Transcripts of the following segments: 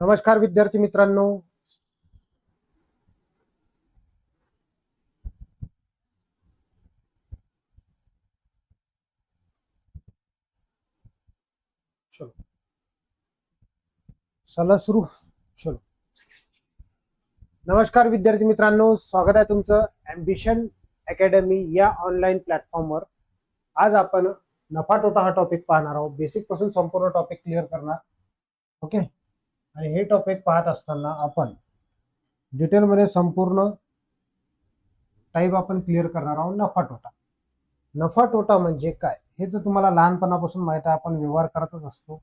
नमस्कार विद्यार्थी मित्रांनो. चलो. चला सुरू. चलो. नमस्कार विद्यार्थी मित्रांनो. स्वागत आहे तुमचं अम्बिशन अकॅडमी या ऑनलाईन प्लॅटफॉर्मवर आज आपण नफा तोटा हा टॉपिक पाहणार आहोत. बेसिकपासून संपूर्ण टॉपिक क्लिअर करणार. ओके आणि हे टॉपिक पाहत असताना आपण डिटेलमध्ये संपूर्ण टाईप आपण क्लिअर करणार आहोत. नफा तोटा. नफा तोटा म्हणजे काय? हे तर तुम्हाला लहानपणापासून माहीत आहे आपण व्यवहार करतच असतो.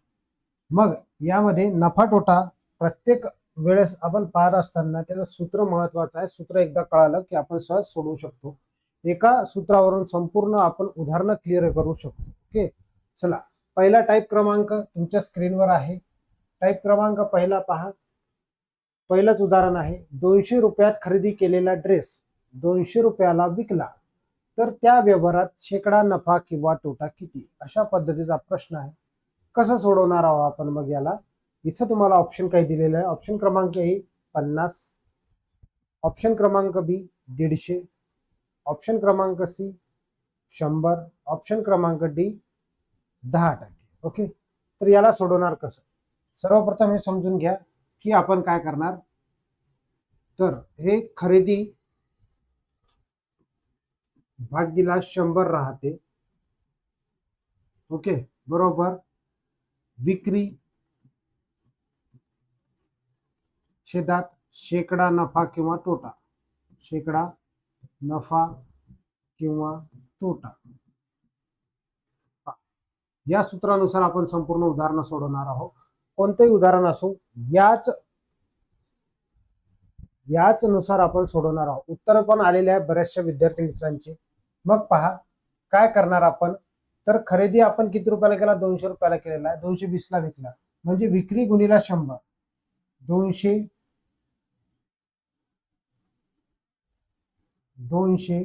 मग यामध्ये नफा तोटा प्रत्येक वेळेस आपण पाहत असताना त्याचं सूत्र महत्वाचं आहे. सूत्र एकदा कळालं की आपण सहज सोडवू शकतो. एका सूत्रावरून संपूर्ण आपण उदाहरणं क्लिअर करू शकतो. ओके चला. पहिला टाईप क्रमांक तुमच्या स्क्रीनवर आहे. टाईप क्रमांक पहिला पहा. पहिलंच उदाहरण आहे. दोनशे रुपयात खरेदी केलेला ड्रेस दोनशे रुपयाला विकला. तर त्या व्यवहारात शेकडा नफा किंवा तोटा किती? अशा पद्धतीचा प्रश्न आहे. कसं सोडवणार आहोत आपण मग याला? इथं तुम्हाला ऑप्शन काही दिलेलं आहे. ऑप्शन क्रमांक ए पन्नास. ऑप्शन क्रमांक बी दीडशे. ऑप्शन क्रमांक सी शंभर. ऑप्शन क्रमांक डी दहा टक्के. ओके तर याला सोडवणार कसं? सर्वप्रथम हे समजून घ्या की आपण काय करणार? तर हे खरेदी भागीला शंभर राहते. ओके बरोबर. विक्री छेदात शेकडा नफा किंवा तोटा. शेकडा नफा किंवा तोटा. या सूत्रानुसार आपण संपूर्ण उदाहरणं सोडवणार आहोत. कोणतंही उदाहरण असो याच याच नुसार आपण सोडवणार आहोत. उत्तर पण आलेले आहे बऱ्याचशा विद्यार्थी मित्रांचे. मग पहा काय करणार आपण? तर खरेदी आपण किती रुपयाला केला? दोनशे रुपयाला केलेला आहे. दोनशे वीस ला विकला. म्हणजे विक्री गुणीला शंभर. दोनशे दोनशे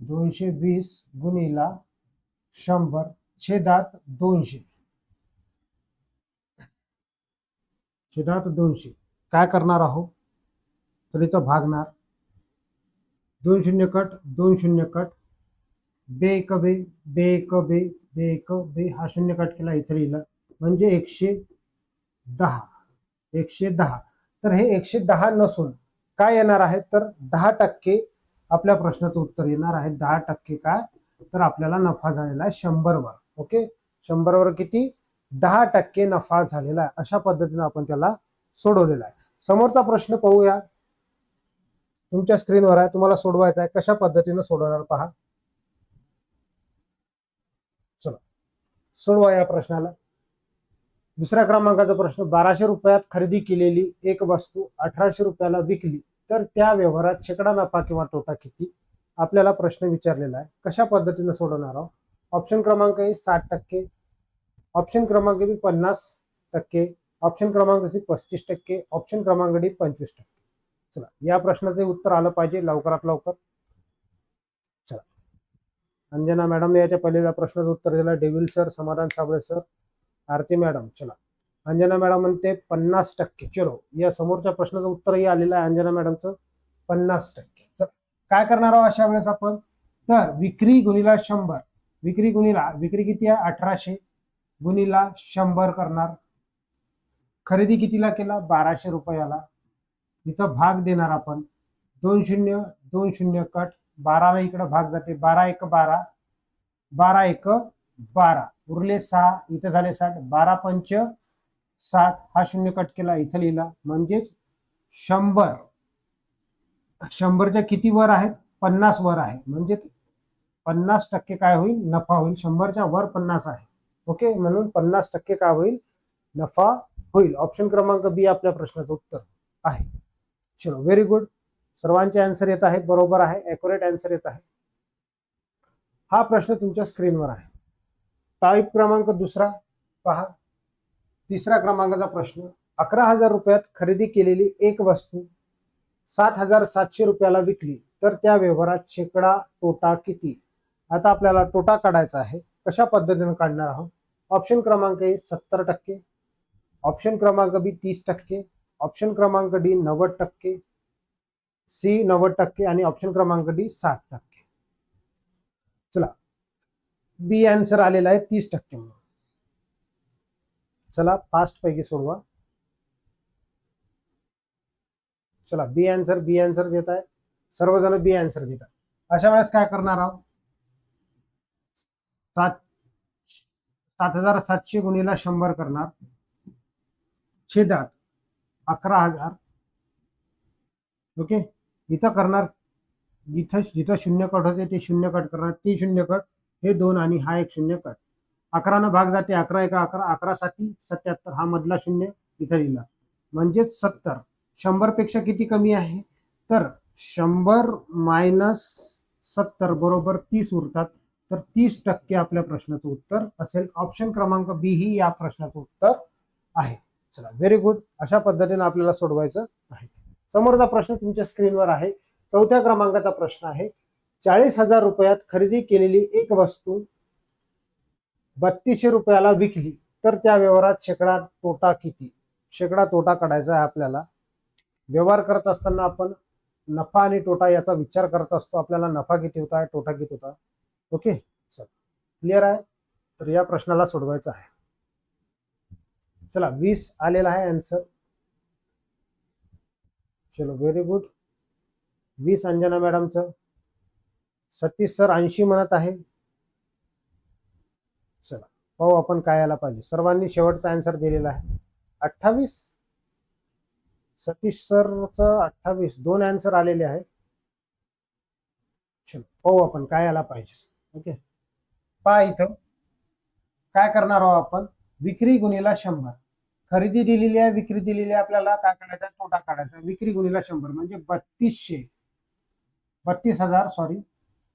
दोनशे वीस गुणीला शंभर. छेदात दोनशे. छेदात दोनशे. काय करणार आहोत तर इथं भागणार. दोन शून्य कट दोन शून्य कट. बे एक बे बे एक बे बे एक बे. हा शून्य कट केला इथं लिहिलं. म्हणजे एकशे दहा. एकशे दहा. तर हे एकशे दहा नसून काय येणार आहे? तर दहा टक्के आपल्या प्रश्नाचं उत्तर येणार आहे. दहा टक्के काय? तर आपल्याला नफा झालेला आहे शंभरवर. ओके? शंभरवर किती? दहा टक्के नफा झालेला आहे. अशा पद्धतीने आपण त्याला सोडवलेला आहे. समोरचा प्रश्न पाहूया. तुमच्या स्क्रीनवर आहे. तुम्हाला सोडवायचा आहे. कशा पद्धतीने सोडवणार पहा. चला. सोडवा या प्रश्नाला. दुसऱ्या क्रमांकाचा प्रश्न बाराशे रुपयात खरेदी केलेली एक वस्तू अठराशे रुपयाला विकली. तर त्या व्यवहारात शेकडा नफा किंवा तोटा किती? आपल्याला प्रश्न विचारलेला आहे. कशा पद्धतीने सोडवणार आहोत? ऑप्शन क्रमांक आहे साठ टक्के. ऑप्शन क्रमांक बी पन्नास टक्के. ऑप्शन क्रमांक सी पस्तीस टक्के. ऑप्शन क्रमांक डी पंचवीस टक्के. चला या प्रश्नाचे उत्तर आलं पाहिजे लवकरात लवकर. चला. अंजना मॅडमने याच्या पहिल्या प्रश्नाचं उत्तर दिलं. डेव्हिल सर समाधान साबळे सर आरती मॅडम. चला. अंजना मॅडम म्हणते पन्नास टक्के. चलो या समोरच्या प्रश्नाचं उत्तरही आलेलं आहे अंजना मॅडमचं. पन्नास टक्के. चला. काय करणार आहोत अशा वेळेस आपण? तर विक्री गुणिला शंभर. विक्री गुणीला विक्री किती आहे? अठराशे. गुणीला शंभर करणार. खरेदी कितीला केला? बाराशे रुपयाला. इथं भाग देणार आपण. दोन शून्य दोन शून्य कट. बाराला इकडं भाग जाते. बारा एक बारा. बारा एक बारा. उरले सहा. इथं झाले साठ. बारा पंच साठ. हा शून्य कट केला. इथं लिहिला. म्हणजेच शंभर. शंभरच्या किती वर आहेत? पन्नास वर आहे. म्हणजे पन्नास टक्के काय होईल? नफा होईल. शंभरच्या वर पन्नास आहे. ओके म्हणून पन्नास टक्के काय होईल? नफा होईल. ऑप्शन क्रमांक बी आपल्या प्रश्नाचं उत्तर आहे. चलो व्हेरी गुड सर्वांचे आन्सर येत आहे बरोबर आहे. अॅक्युरेट आन्सर येत आहे. हा प्रश्न तुमच्या स्क्रीनवर आहे. टाईप क्रमांक दुसरा पहा. तिसरा क्रमांकाचा प्रश्न. अकरा हजार रुपयात खरेदी केलेली एक वस्तू सात हजार सातशे रुपयाला विकली. तर त्या व्यवहारात शेकडा तोटा किती? आता आपल्याला तोटा काढायचा आहे. कशा पद्धतीने काढणार आहोत? ऑप्शन क्रमांक ए सत्तर टक्के. ऑप्शन क्रमांक बी तीस टक्के. ऑप्शन क्रमांक डी नव्वद टक्के. सी नव्वद टक्के आणि ऑप्शन क्रमांक डी साठ टक्के. चला. बी आन्सर आलेला आहे तीस टक्के म्हणून. चला फास्ट पैकी सोडवा. चला बी आन्सर बी आन्सर देत आहे. सर्वजण बी आन्सर देतात अशा वेळेस काय करणार आहोत? सात सात हजार सातशे गुणीला शंभर करणार. छेदात अकरा हजार. ओके? इथं करणार. जिथं जिथं शून्य कट होते ते शून्य कट करणार. ते शून्य कट हे दोन आणि हा एक शून्य कट. अकरानं भाग जाते अकरा एका अकरा अकरा साती सत्याहत्तर. हा मधला शून्य इथं लिहिला. म्हणजेच सत्तर. शंभरपेक्षा किती कमी आहे? तर शंभर मायनस सत्तर बरोबर तीस उरतात. तर तीस टक्के आपल्या प्रश्नाचं उत्तर असेल. ऑप्शन क्रमांक बी ही या प्रश्नाचं उत्तर आहे. चला व्हेरी गुड अशा पद्धतीने आपल्याला सोडवायचं आहे. समोरचा प्रश्न तुमच्या स्क्रीनवर आहे. चौथ्या क्रमांकाचा प्रश्न आहे. चाळीस हजार रुपयात खरेदी केलेली एक वस्तू बत्तीसशे रुपयाला विकली तर त्या व्यवहारात शेकडा तोटा किती? शेकडा तोटा काढायचा आहे आपल्याला. व्यवहार करत असताना आपण नफा आणि तोटा याचा विचार करत असतो. आपल्याला नफा किती होता आहे तोटा किती होता? ओके? चल. क्लिअर आहे? तर या प्रश्नाला सोडवायचं आहे. चला वीस आलेला आहे आन्सर चलो व्हेरी गुड वीस अंजना मॅडमचं. सतीश सर ऐंशी म्हणत आहे. चला पाहू आपण काय आला पाहिजे. सर्वांनी शेवटचा आन्सर दिलेला आहे. अठ्ठावीस? सतीश सरचं अठ्ठावीस. दोन आन्सर आलेले आहे चलो पाहू आपण काय आला पाहिजे. ओके. पहा इथं. काय करणार आहोत आपण? विक्री गुणीला शंभर. खरेदी दिलेली आहे विक्री दिलेली आहे आपल्याला. काय काढायचा? तोटा काढायचा. विक्री गुणीला शंभर म्हणजे बत्तीसशे. बत्तीस हजार सॉरी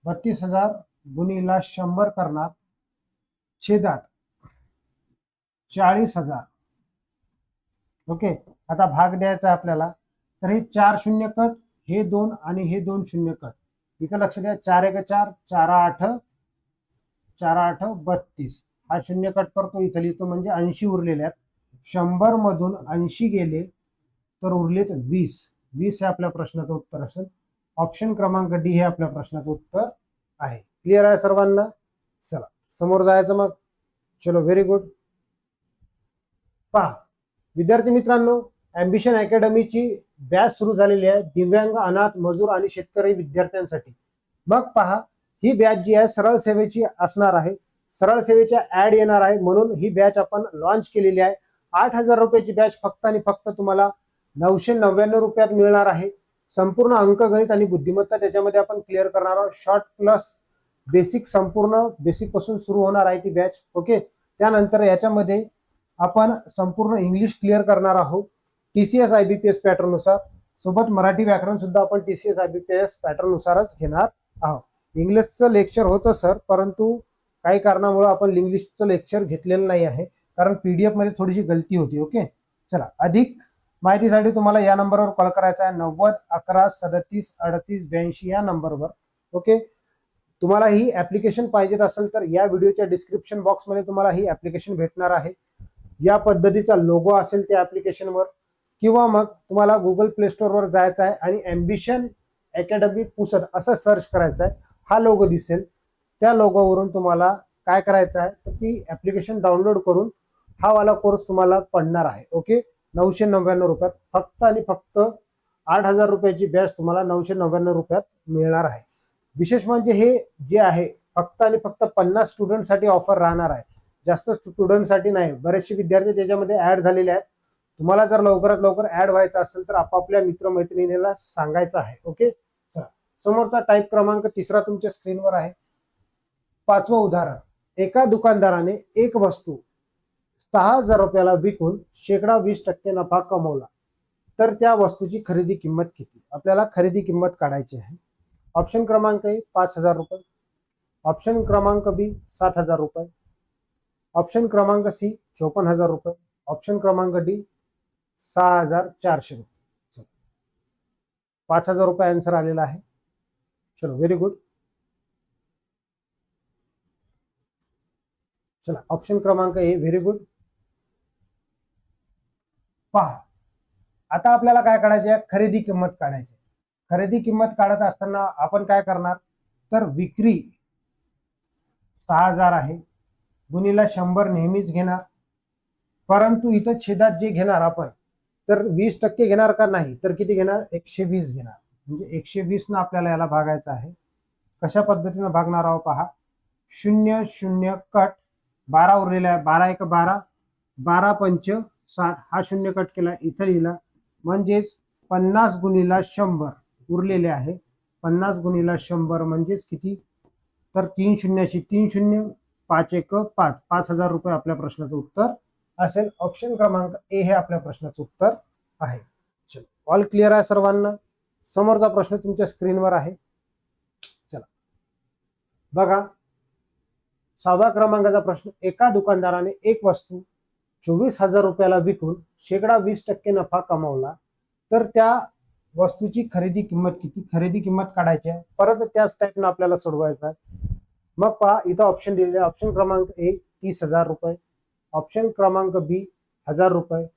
बत्तीस हजार गुणीला शंभर करणार छेदात. चाळीस हजार. ओके? आता भाग द्यायचा आपल्याला. तर हे चार शून्य कट हे दोन आणि हे दोन शून्य कट. इथं लक्ष द्या. चार एक चार चार आठ चार आठ बत्तीस. हा शून्य कट करतो. इथं लिहितो म्हणजे ऐंशी उरलेले आहेत. शंभर मधून ऐंशी गेले तर उरलेत वीस. वीस हे आपल्या प्रश्नाचं उत्तर असेल. ऑप्शन क्रमांक डी हे आपल्या प्रश्नाचं उत्तर आहे. क्लिअर आहे सर्वांना? चला. समोर जायचं मग. चलो व्हेरी गुड पहा. विद्यार्थी मित्रांनो अँबिशन अकॅडमीची बॅच सुरू झालेली आहे. दिव्यांग अनाथ मजूर आणि शेतकरी विद्यार्थ्यांसाठी. मग पहा. ही बॅच जी आहे सरळ सेवेची असणार आहे. सरळ सेवेच्या ऍड येणार आहे. म्हणून ही बॅच आपण लॉन्च केलेली आहे. आठ हजार रुपयाची बॅच फक्त आणि फक्त तुम्हाला नऊशे नव्याण्णव रुपयात मिळणार आहे. संपूर्ण अंकगणित आणि बुद्धिमत्ता त्याच्यामध्ये आपण क्लिअर करणार आहोत. शॉर्ट प्लस बेसिक संपूर्ण बेसिकपासून सुरू होणार आहे ती बॅच ओके त्यानंतर याच्यामध्ये आपण संपूर्ण इंग्लिश क्लिअर करणार आहोत. T C S I B P S पॅटर्ननुसार सोबत मराठी व्याकरण सुद्धा आपण T C S I B P S पॅटर्ननुसारच घेणार आहोत. इंग्लिशचं लेक्चर होतं सर परंतु काही कारणामुळे आपण इंग्लिशचं लेक्चर घेतलेलं नाही आहे. कारण पीडीएफमध्ये थोडीशी गलती होती ओके चला अधिक माहितीसाठी तुम्हाला या नंबरवर कॉल करायचा आहे. नव्वद अकरा सदतीस अडतीस ब्याऐंशी या नंबरवर ओके तुम्हाला ही ऍप्लिकेशन पाहिजे असेल तर या व्हिडिओच्या डिस्क्रिप्शन बॉक्समध्ये तुम्हाला ही ऍप्लिकेशन भेटणार आहे. या पद्धतीचा लोगो असेल त्या ऍप्लिकेशनवर किंवा मग तुम्हाला गुगल प्ले स्टोअरवर जायचं आहे आणि ॲम्बिशन अकॅडमी पुसद असं सर्च करायचं आहे. हा लोगो दिसेल. त्या लोगोवरून तुम्हाला काय करायचं आहे? तर ती ऍप्लिकेशन डाउनलोड करून हा वाला कोर्स तुम्हाला पडणार आहे. ओके नऊशे नव्याण्णव रुपयात. फक्त आणि फक्त आठ हजार रुपयाची बॅच तुम्हाला नऊशे नव्याण्णव रुपयात मिळणार आहे. विशेष म्हणजे हे जे आहे फक्त आणि फक्त पन्नास स्टुडंटसाठी ऑफर राहणार आहे. जास्त स्टुडंटसाठी नाही. बरेचसे विद्यार्थी त्याच्यामध्ये ऍड झालेले आहेत. तुम्हाला जर लवकरात लवकर ऍड व्हायचं असेल तर आपापल्या मित्रमैत्रिणीला सांगायचं आहे. ओके समोरचा टाईप क्रमांक तिसरा तुमच्या स्क्रीनवर आहे. पाचवं उदाहरण. एका दुकानदाराने एक वस्तू सहा हजार रुपयाला विकून शेकडा वीस टक्के नफा कमवला. तर त्या वस्तूची खरेदी किंमत किती? आपल्याला खरेदी किंमत काढायची आहे. ऑप्शन क्रमांक ए पाच हजार रुपये. ऑप्शन क्रमांक बी सात हजार रुपये. ऑप्शन क्रमांक सी चोपन्न हजार रुपये. ऑप्शन क्रमांक डी सहा हजार चारशे रुपये. पाच हजार रुपये आन्सर आलेला आहे. चलो व्हेरी गुड चला ऑप्शन क्रमांक ए व्हेरी गुड पहा आता आपल्याला काय काढायचे खरेदी किंमत काढायची खरेदी किंमत काढत असताना आपण काय करणार? तर विक्री सहा हजार आहे. गुणीला शंभर नेहमीच घेणार. परंतु इथं छेदात जे घेणार आपण तर वीस टक्के घेणार का नाही? तर किती घेणार? एकशे वीस घेणार. म्हणजे एकशे वीसनं आपल्याला याला भागायचं आहे. कशा पद्धतीनं भागणार आहोत पहा. शून्य शून्य कट. बारा उरलेला आहे बारा एक बारा. बारा पंच साठ. हा शून्य कट केला इथं लिहिला. म्हणजेच पन्नास गुणीला शंभर उरलेले आहे. पन्नास गुणीला शंभर म्हणजेच किती? तर तीन शून्याशी तीन शून्य पाच एक पाच. पाच हजार रुपये आपल्या प्रश्नाचं उत्तर असेल. ऑप्शन क्रमांक ए हे आपल्या प्रश्नाचं उत्तर आहे. चलो. ऑल क्लिअर आहे सर्वांना? समोरचा प्रश्न तुमच्या स्क्रीनवर आहे. चला. बघा. सहाव्या क्रमांकाचा प्रश्न एका दुकानदाराने एक वस्तू चोवीस हजार रुपयाला विकून शेकडा वीस टक्के नफा कमावला तर त्या वस्तूची खरेदी किंमत किती? खरेदी किंमत काढायची आहे. परत त्याच टाईपनं आपल्याला सोडवायचा आहे. मग पहा इथं ऑप्शन दिलेले आहे. ऑप्शन क्रमांक ए तीस हजार रुपये. ऑप्शन क्रमांक बी हजार रुपये.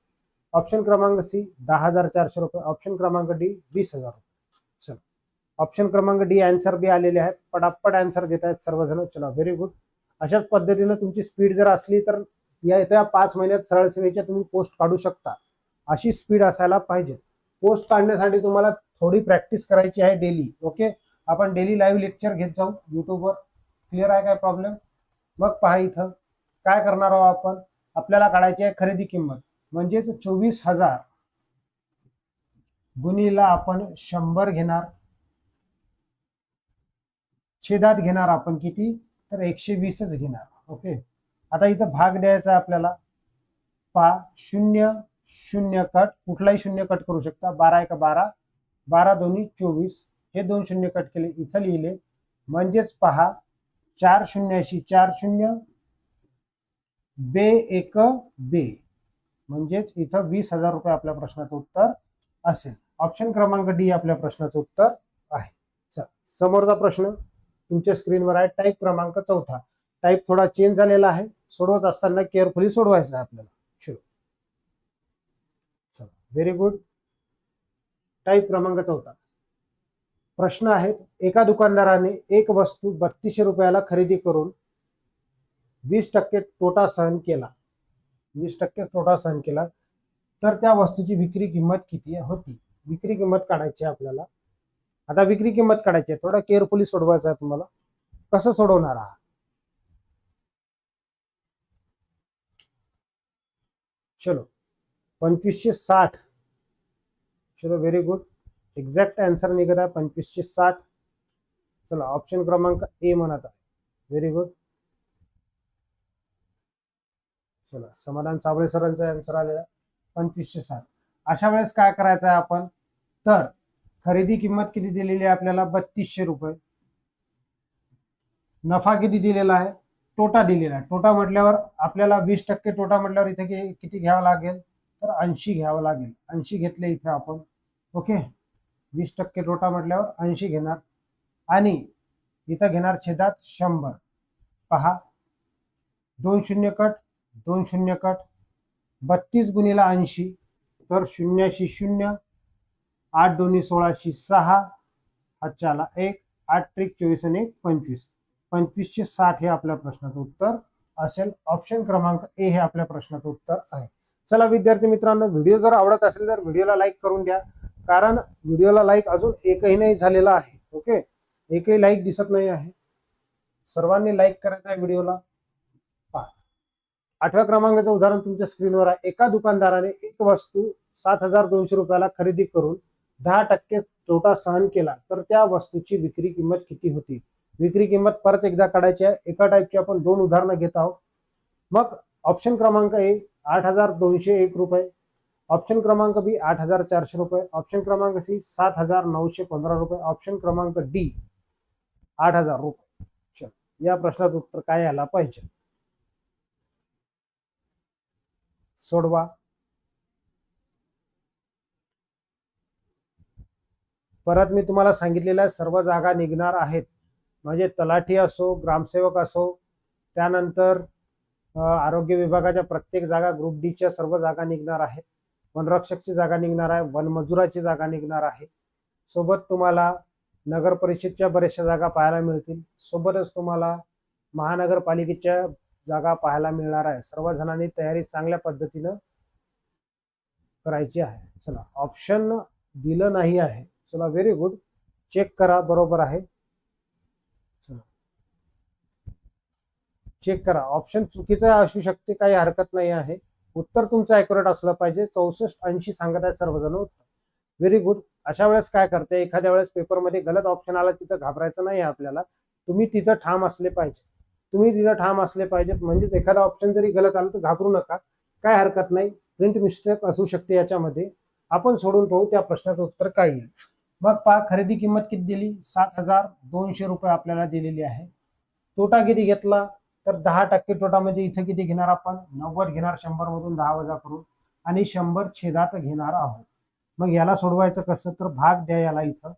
ऑप्शन क्रमांक सी दहा हजार चारशे रुपये. ऑप्शन क्रमांक डी वीस हजार रुपये. चला. ऑप्शन क्रमांक डी आन्सर बी आलेले आहेत. पटापट आन्सर देत आहेत सर्वजण. चला व्हेरी गुड अशाच पद्धतीनं तुमची स्पीड जर असली तर या येत्या पाच महिन्यात सरळ सेवेच्या तुम्ही पोस्ट काढू शकता. अशी स्पीड असायला पाहिजे. पोस्ट काढण्यासाठी तुम्हाला थोडी प्रॅक्टिस करायची आहे डेली ओके आपण डेली लाईव्ह लेक्चर घेत जाऊ. युट्यूबवर क्लिअर आहे काय प्रॉब्लेम मग पहा इथं. काय करणार आहोत आपण? आपल्याला काढायची आहे खरेदी किंमत. म्हणजेच चोवीस हजार गुणीला आपण शंभर घेणार. छेदात घेणार आपण किती? तर एकशे वीसच घेणार. ओके? आता इथं भाग द्यायचा आपल्याला. पा शून्य शून्य कट. कुठलाही शून्य कट करू शकता. बारा एक बारा. बारा दोन्ही चोवीस. हे दोन शून्य कट केले. इथं लिहिले. म्हणजेच पहा चार शून्याशी चार शून्य. बे एक बे. म्हणजेच इथं वीस हजार रुपये आपल्या प्रश्नाचं उत्तर असेल. ऑप्शन क्रमांक डी आपल्या प्रश्नाचं उत्तर आहे. चल समोरचा प्रश्न तुमच्या स्क्रीनवर आहे. टाईप क्रमांक चौथा. टाईप थोडा चेंज झालेला आहे. सोडवत असताना केअरफुली सोडवायचं आहे आपल्याला. चलो. चला व्हेरी गुड टाईप क्रमांक चौथा. प्रश्न आहेत एका दुकानदाराने एक वस्तू बत्तीसशे रुपयाला खरेदी करून वीस टक्के तोटा सहन केला. वीस टक्केच तोटा सहन केला तर त्या वस्तूची विक्री किंमत किती होती? विक्री किंमत काढायची आहे आपल्याला. आता विक्री किंमत काढायची आहे. थोडा केअरफुली सोडवायचा आहे तुम्हाला. कसं सोडवणार आहात? चलो पंचवीसशे साठ. चलो व्हेरी गुड एक्झॅक्ट आन्सर निघत आहे पंचवीसशे साठ. चला ऑप्शन क्रमांक ए म्हणत आहे. व्हेरी गुड चला. समाधान साबळे सरांचा आन्सर आलेला पंचवीसशे साठ. अशा वेळेस काय करायचं आहे आपण? तर खरेदी किंमत किती दिलेली आहे आपल्याला? बत्तीसशे रुपये. नफा किती दिलेला आहे? तोटा दिलेला आहे. तोटा म्हटल्यावर आपल्याला वीस टक्के तोटा म्हटल्यावर इथे किती घ्यावं लागेल? तर ऐंशी घ्यावं लागेल. ऐंशी घेतले इथे आपण. ओके? वीस टक्के तोटा म्हटल्यावर ऐंशी घेणार. आणि इथं घेणार छेदात शंभर. पहा. दोन शून्य कट दोन शून्य कट. बत्तीस गुणीला ऐंशी तर शून्याशी शून्य आठ दोन्ही सोळाशी सहा हातच्याला एक आठ त्रिक चोवीस आणि एक पंचवीस. पंचवीसशे साठ हे आपल्या प्रश्नाचं उत्तर असेल. ऑप्शन क्रमांक ए हे आपल्या प्रश्नाचं उत्तर आहे. चला विद्यार्थी मित्रांनो व्हिडिओ जर आवडत असेल तर व्हिडिओला लाईक करून द्या. कारण व्हिडिओला लाईक अजून एकही नाही झालेला आहे. ओके? एकही लाईक दिसत नाही आहे. सर्वांनी लाईक करायचा आहे व्हिडिओला. आठव्या क्रमांकाचं उदाहरण तुमच्या स्क्रीनवर आहे. एका दुकानदाराने एक वस्तू सात हजार दोनशे रुपयाला खरेदी करून दहा टक्के तोटा सहन केला तर त्या वस्तूची विक्री किंमत किती होती? विक्री किंमत परत एकदा काढायची आहे. एका टाईपची आपण दोन उदाहरणं घेत आहोत. मग ऑप्शन क्रमांक ए आठ हजार दोनशे एक रुपये. ऑप्शन क्रमांक बी आठ हजार चारशे रुपये. ऑप्शन क्रमांक सी सात हजार नऊशे पंधरा रुपये. ऑप्शन क्रमांक डी आठ हजार रुपये. चल या प्रश्नाचं उत्तर काय यायला पाहिजे? सोडवा. परत मी तुम्हाला सांगितलेल्या सर्व जागा निघणार आहेत. म्हणजे तलाठी असो ग्रामसेवक असो त्यानंतर आरोग्य विभागाच्या प्रत्येक जागा ग्रुप डीच्या सर्व जागा निघणार आहेत. वनरक्षकची जागा निघणार आहे वनमजुराची जागा निघणार आहे. सोबत तुम्हाला नगर परिषदच्या बऱ्याचशा जागा पाहायला मिळतील. सोबतच तुम्हाला महानगरपालिकेच्या जागा पाहायला मिळणार आहे. सर्व जणांनी तयारी चांगल्या पद्धतीनं करायची आहे. चला ऑप्शन दिलं नाही आहे. चला व्हेरी गुड चेक करा बरोबर आहे. चला. चेक करा. ऑप्शन चुकीचं असू शकते काही हरकत नाही आहे. उत्तर तुमचं अॅक्युरेट असलं पाहिजे. चौसष्ट ऐंशी सांगत आहे सर्वजण उत्तर. व्हेरी गुड अशा वेळेस काय करते? एखाद्या वेळेस पेपरमध्ये गलत ऑप्शन आला तिथं घाबरायचं नाही आहे आपल्याला. तुम्ही तिथं ठाम असले पाहिजे. तुम्ही तिथं ठाम असले पाहिजेत. म्हणजेच एखादा ऑप्शन जरी गलत आलं तर घाबरू नका. काय हरकत नाही. प्रिंट मिस्टेक असू शकते याच्यामध्ये. आपण सोडून पाहू त्या प्रश्नाचं उत्तर काय येईल. मग पहा खरेदी किंमत किती दिली? सात हजार दोनशे रुपये आपल्याला दिलेली आहे. तोटा किती घेतला? तर दहा टक्के तोटा म्हणजे इथं किती घेणार आपण? नव्वद घेणार शंभर मधून दहा वजा करून. आणि शंभर छेदात घेणार आहोत. मग याला सोडवायचं कसं? तर भाग द्या याला इथं.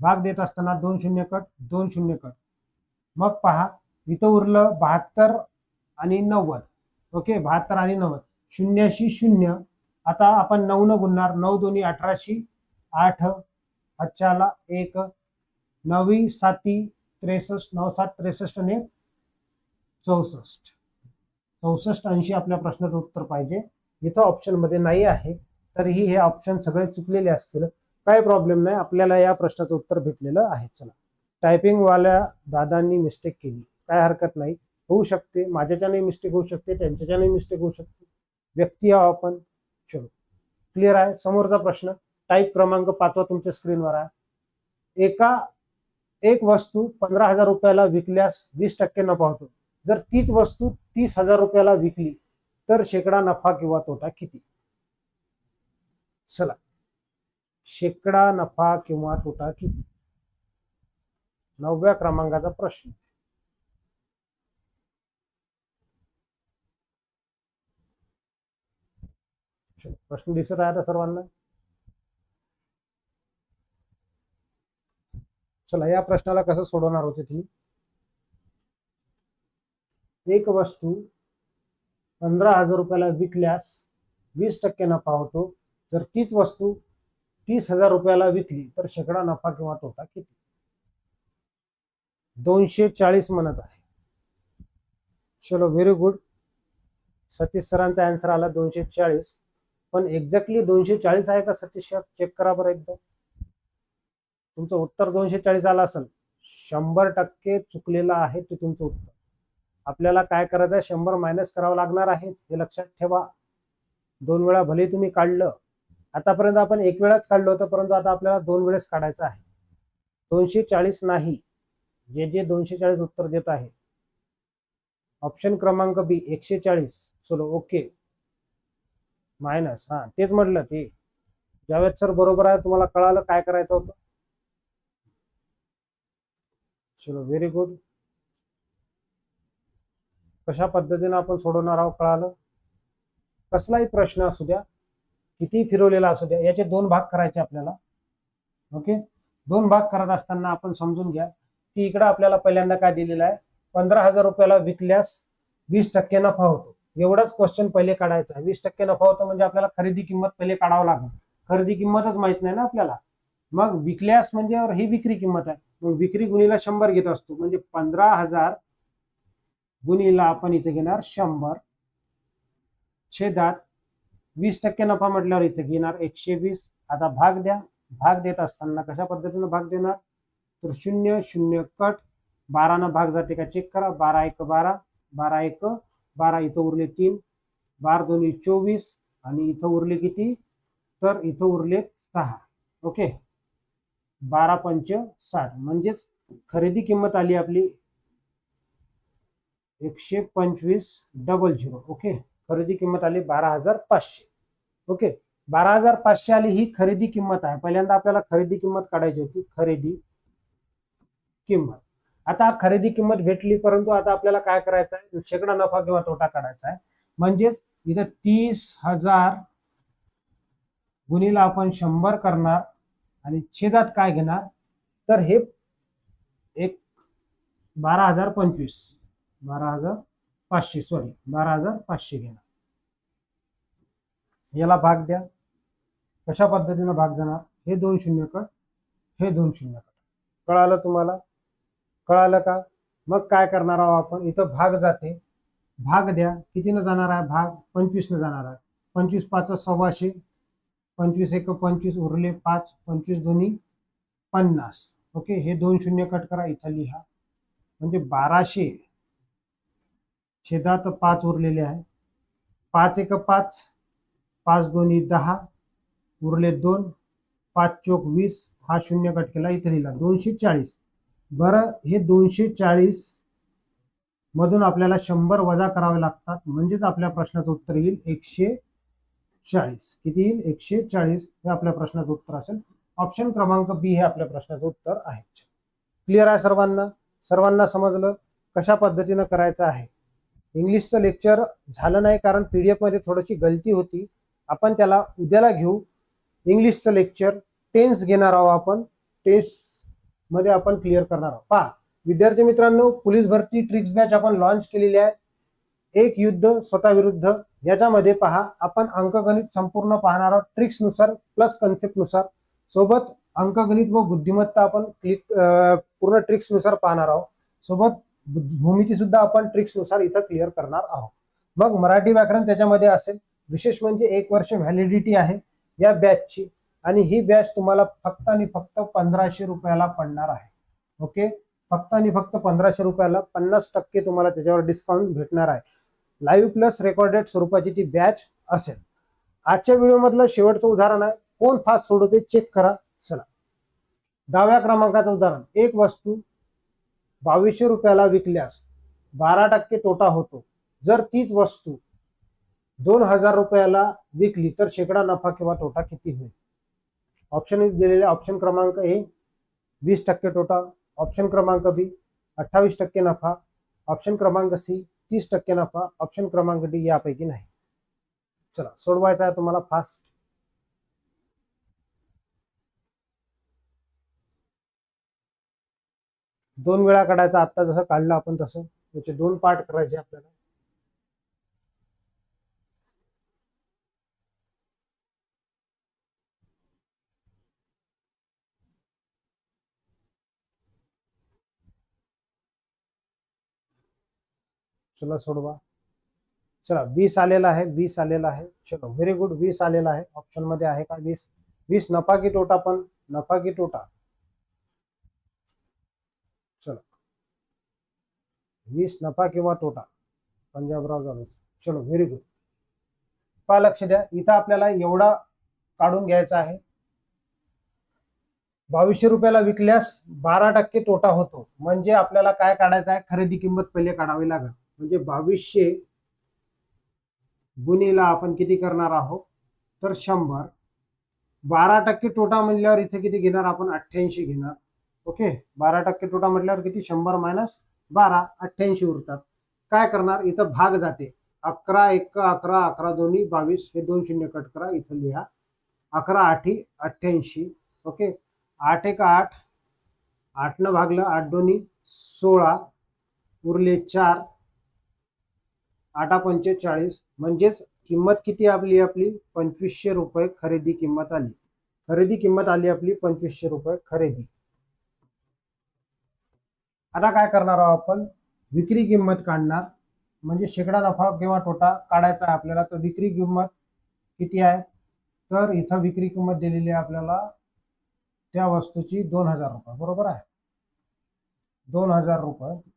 भाग देत असताना दोन शून्य कट दोन शून्य कट. मग पहा इथं उरलं बहात्तर आणि नव्वद. ओके? बहात्तर आणि नव्वद. शून्याशी शून्य. आता आपण नऊ न गुणणार. नऊ दोन्ही अठराशी. आठ. अच्छाला एक. नवी साती त्रेसष्ट. नऊ सात त्रेसष्ट आणि चौसष्ट. चौसष्ट ऐंशी आपल्या प्रश्नाचं उत्तर पाहिजे. इथं ऑप्शनमध्ये नाही आहे. तरीही हे ऑप्शन सगळे चुकलेले असतील. काय प्रॉब्लेम नाही. आपल्याला या प्रश्नाचं उत्तर भेटलेलं आहे. चला. टायपिंगवाल्या दादांनी मिस्टेक केली. काय हरकत नाही. होऊ शकते. माझ्याच्याने मिस्टेक होऊ शकते. त्यांच्याच्याने मिस्टेक होऊ शकते. व्यक्ती आहो आपण. चलो. क्लिअर आहे? समोरचा प्रश्न. टाईप क्रमांक पाचवा तुमच्या स्क्रीनवर आहे एका एक वस्तू पंधरा हजार रुपयाला विकल्यास वीस टक्के नफा होतो. जर तीच वस्तू तीस हजार रुपयाला विकली तर शेकडा नफा किंवा तोटा किती? चला. शेकडा नफा किंवा तोटा किती? नवव्या क्रमांकाचा प्रश्न. प्रश्न दिसत आहे आता सर्वांना. चला या प्रश्नाला कसं सोडवणार होते ती? एक वस्तू पंधरा हजार रुपयाला विकल्यास वीस टक्के नफा होतो. जर तीच वस्तू तीस हजार रुपयाला विकली तर शेकडा नफा किंवा तोटा किती? दोनशे चाळीस म्हणत आहे. चलो व्हेरी गुड सतीश सरांचा आन्सर आला दोनशे चाळीस. पण एक्झॅक्टली दोनशे चाळीस आहे का सतीश सर चेक करा बरं एकदा. तुमचं उत्तर दोनशे चाळीस आलं असेल. शंभर टक्के चुकलेलं आहे ते तुमचं उत्तर. आपल्याला काय करायचं आहे? शंभर मायनस करावं लागणार आहे. हे लक्षात ठेवा. दोन वेळा भले तुम्ही काढलं. आतापर्यंत आपण एक वेळाच काढलं होतं परंतु आता आपल्याला दोन वेळेस काढायचं आहे. दोनशे चाळीस नाही. जे जे दोनशे चाळीस उत्तर देत आहे. ऑप्शन क्रमांक बी एकशे चाळीस चलो ओके मायनस हा तेच म्हटलं ते. जावेद सर बरोबर आहे तुम्हाला कळालं काय करायचं होतं? चलो व्हेरी गुड कशा पद्धतीनं आपण सोडवणार आहोत कळालं? कसलाही प्रश्न असू द्या किती फिरवलेला असू द्या याचे दोन भाग करायचे आपल्याला. ओके? दोन भाग करत असताना आपण समजून घ्या की इकडं आपल्याला पहिल्यांदा काय दिलेलं आहे? पंधरा हजार रुपयाला विकल्यास वीस टक्के नफा होतो. एवढाच क्वेश्चन पहिले काढायचा. वीस टक्के नफा होतो म्हणजे आपल्याला खरेदी किंमत पहिले काढावं लागेल खरेदी किंमतच माहीत नाही ना आपल्याला. मग विकल्यास म्हणजे ही विक्री किंमत आहे. मग विक्री गुणीला शंभर घेत असतो. म्हणजे पंधरा हजार गुणीला आपण इथे घेणार शंभर छेदात वीस टक्के नफा म्हटल्यावर इथे घेणार एकशे वीस. आता भाग द्या. भाग देत असताना कशा पद्धतीनं भाग देणार? तर शून्य शून्य कट. बारानं भाग जाते का? चेक करा. बारा एक बारा. बारा एक बारा इथं उरले तीन बार दोन्ही चोवीस आणि इथं उरले किती? तर इथं उरले सहा. ओके? बारा पंच साठ. म्हणजेच खरेदी किंमत आली आपली एकशे पंचवीस डबल झिरो. ओके? खरेदी किंमत आली बारा हजार पाचशे. ओके? बारा हजार पाचशे आली ही खरेदी किंमत आहे. पहिल्यांदा आपल्याला खरेदी किंमत काढायची होती. खरेदी किंमत. आता खरेदी किंमत भेटली परंतु आता आपल्याला काय करायचं आहे? शेकडा नफा किंवा तोटा काढायचा आहे. म्हणजेच इथं तीस हजार गुणीला आपण शंभर करणार आणि छेदात काय घेणार? तर हे एक बारा हजार पंचवीस. बारा हजार पाचशे सॉरी बारा हजार पाचशे घेणार. याला भाग द्या. कशा पद्धतीनं भाग देणार? हे दोन शून्य कट हे दोन शून्य कट. कळालं तुम्हाला? कळालं का? मग काय करणार आहोत आपण? इथं भाग जाते. भाग द्या. कितीनं जाणार आहे? भाग पंचवीसनं जाणार आहे. पंचवीस पाच सव्वाशे पंचवीस एक पंचवीस उरले पाच पंचवीस दोन्ही पन्नास. ओके? हे दोन शून्य कट करा इथं लिहा. म्हणजे बाराशे छेदात पाच उरलेले आहे. पाच एक पाच पाच दोन्ही दहा उरले दोन पाच चोक वीस हा शून्य कट केला इथे लिहिला. दोनशे चाळीस. बरं हे दोनशे चाळीस मधून आपल्याला शंभर वजा करावे लागतात. म्हणजेच आपल्या प्रश्नाचं उत्तर येईल एकशे चाळीस किती येईल? एकशे चाळीस हे आपल्या प्रश्नाचं उत्तर असेल. ऑप्शन क्रमांक बी हे आपल्या प्रश्नाचं उत्तर आहे. क्लिअर आहे सर्वांना? सर्वांना समजलं? कशा पद्धतीनं करायचं आहे? इंग्लिशचं लेक्चर झालं नाही कारण पी डी एफमध्ये थोडीशी गलती होती. आपण त्याला उद्याला घेऊ. इंग्लिशचं लेक्चर टेन्स घेणार आहोत आपण. टेन्स मध्ये आपण क्लिअर करणार आहोत. पहा विद्यार्थी मित्रांनो पोलीस भरती ट्रिक्स बॅच आपण लॉन्च केलेली आहे. एक युद्ध स्वतः विरुद्ध. याच्यामध्ये पहा आपण अंकगणित संपूर्ण पाहणार आहोत ट्रिक्सनुसार प्लस कन्सेप्टनुसार सोबत अंकगणित व बुद्धिमत्ता आपण क्लिक पूर्ण ट्रिक्सनुसार पाहणार आहोत. सोबत भूमिती सुद्धा आपण ट्रिक्सनुसार इथं क्लिअर करणार आहोत. मग मराठी व्याकरण त्याच्यामध्ये असेल. विशेष म्हणजे एक वर्ष व्हॅलिडिटी आहे. या बॅचची आणि ही बॅच तुम्हाला फक्त आणि फक्त पंधराशे रुपयाला पडणार आहे. ओके? फक्त आणि फक्त पंधराशे रुपयाला पन्नास टक्के तुम्हाला त्याच्यावर डिस्काउंट भेटणार आहे. लाईव्ह प्लस रेकॉर्डेड स्वरूपाची ती बॅच असेल. आजच्या व्हिडिओमधलं शेवटचं उदाहरण आहे. कोण फास्ट सोडवते चेक करा. चला. दहाव्या क्रमांकाचं उदाहरण. एक वस्तू बावीसशे रुपयाला विकल्यास बारा टक्के तोटा होतो. जर तीच वस्तू दोन हजार रुपयाला विकली तर शेकडा नफा किंवा तोटा किती होईल? ऑप्शन दिलेले ऑप्शन क्रमांक ए वीस टक्के तोटा ऑप्शन क्रमांक बी अठ्ठावीस टक्के नफा. ऑप्शन क्रमांक सी तीस टक्के नफा. ऑप्शन क्रमांक डी यापैकी नाही. चला सोडवायचा आहे तुम्हाला फास्ट दोन वेळा काढायचा आत्ता जसं काढलं आपण तसं. त्याचे दोन पार्ट करायचे आपल्याला. चला सोडवा. चला वीस आलेला आहे वीस आलेला आहे. चलो व्हेरी गुड वीस आलेला आहे. ऑप्शनमध्ये आहे का वीस? वीस नफा की तोटा पण? नफा की तोटा? चलो. वीस नफा किंवा तोटा? पंजाबराव जाधव चलो व्हेरी गुड पहा लक्ष द्या. इथं आपल्याला एवढा काढून घ्यायचा आहे. बावीसशे रुपयाला विकल्यास बारा टक्के तोटा होतो. म्हणजे आपल्याला काय काढायचं आहे? खरेदी किंमत पहिले काढावी लागेल. म्हणजे बावीसशे गुन्हेला आपण किती करणार आहोत? तर शंभर. बारा टक्के तोटा म्हणल्यावर इथे किती घेणार? आपण अठ्ठ्याऐंशी घेणार. ओके? बारा टक्के तोटा म्हटल्यावर किती? शंभर मायनस बारा. अठ्ठ्याऐंशी उरतात. काय करणार? इथं भाग जाते. अकरा एक अकरा अकरा दोन्ही बावीस हे दोन शून्य कट करा. इथं लिहा. अकरा आठी अठ्ठ्याऐंशी. ओके? आठ एक आठ. आठनं भागलं. आठ दोन्ही. सोळा. उरले चार. आठा पंचेचाळीस. म्हणजेच किंमत किती आपली आपली? पंचवीसशे रुपये खरेदी किंमत आली. खरेदी किंमत आली आपली पंचवीसशे रुपये खरेदी. आता काय करणार आहोत आपण? विक्री किंमत काढणार. म्हणजे शेकडा नफा किंवा तोटा काढायचा आहे आपल्याला. तर विक्री किंमत किती आहे? तर इथं विक्री किंमत दिलेली आहे आपल्याला त्या वस्तूची दोन हजार रुपये. बरोबर आहे? दोन हजार रुपये.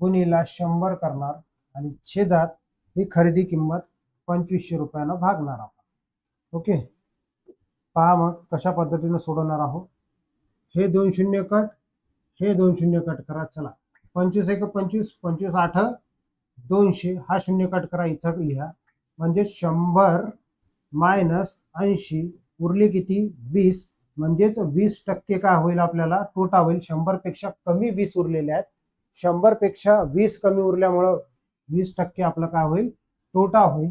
गुणीला शंभर करणार. आणि छेदात ही खरेदी किंमत पंचवीसशे रुपयानं भागणार आहोत. ओके? पहा मग कशा पद्धतीनं सोडवणार आहोत. हे दोन शून्य कट हे दोन शून्य कट करा. चला. पंचवीस एक पंचवीस पंचवीस आठ दोनशे. हा शून्य कट करा इथं लिहा. म्हणजे शंभर मायनस ऐंशी उरले किती? वीस. म्हणजेच वीस टक्के काय होईल आपल्याला? तोटा होईल शंभरपेक्षा कमी वीस उरलेले आहेत. शंभरपेक्षा वीस कमी उरल्यामुळं वीस टक्के आपलं काय होईल? तोटा होईल.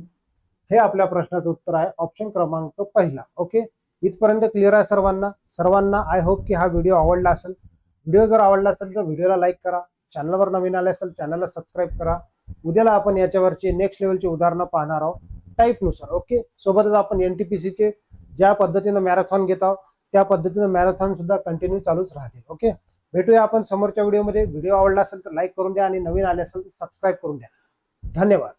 हे आपल्या प्रश्नाचं उत्तर आहे. ऑप्शन क्रमांक पहिला. ओके इथपर्यंत क्लिअर आहे सर्वांना? सर्वांना आय होप की हा व्हिडिओ आवडला असेल. व्हिडिओ जर आवडला असेल तर व्हिडिओला लाईक करा. चॅनलवर नवीन आले असेल चॅनलला सबस्क्राईब करा. उद्याला आपण याच्यावरची नेक्स्ट लेवलची उदाहरणं पाहणार आहोत. टाईपनुसार ओके सोबतच आपण एनटीपीसी चे ज्या पद्धतीनं मॅरेथॉन घेत आहोत त्या पद्धतीनं मॅरेथॉन सुद्धा कंटिन्यू चालूच राहते ओके भेटूया आपण समोरच्या व्हिडिओमध्ये व्हिडिओ आवडला असेल तर लाईक करून द्या आणि नवीन आले असेल तर सबस्क्राईब करून द्या. धन्यवाद.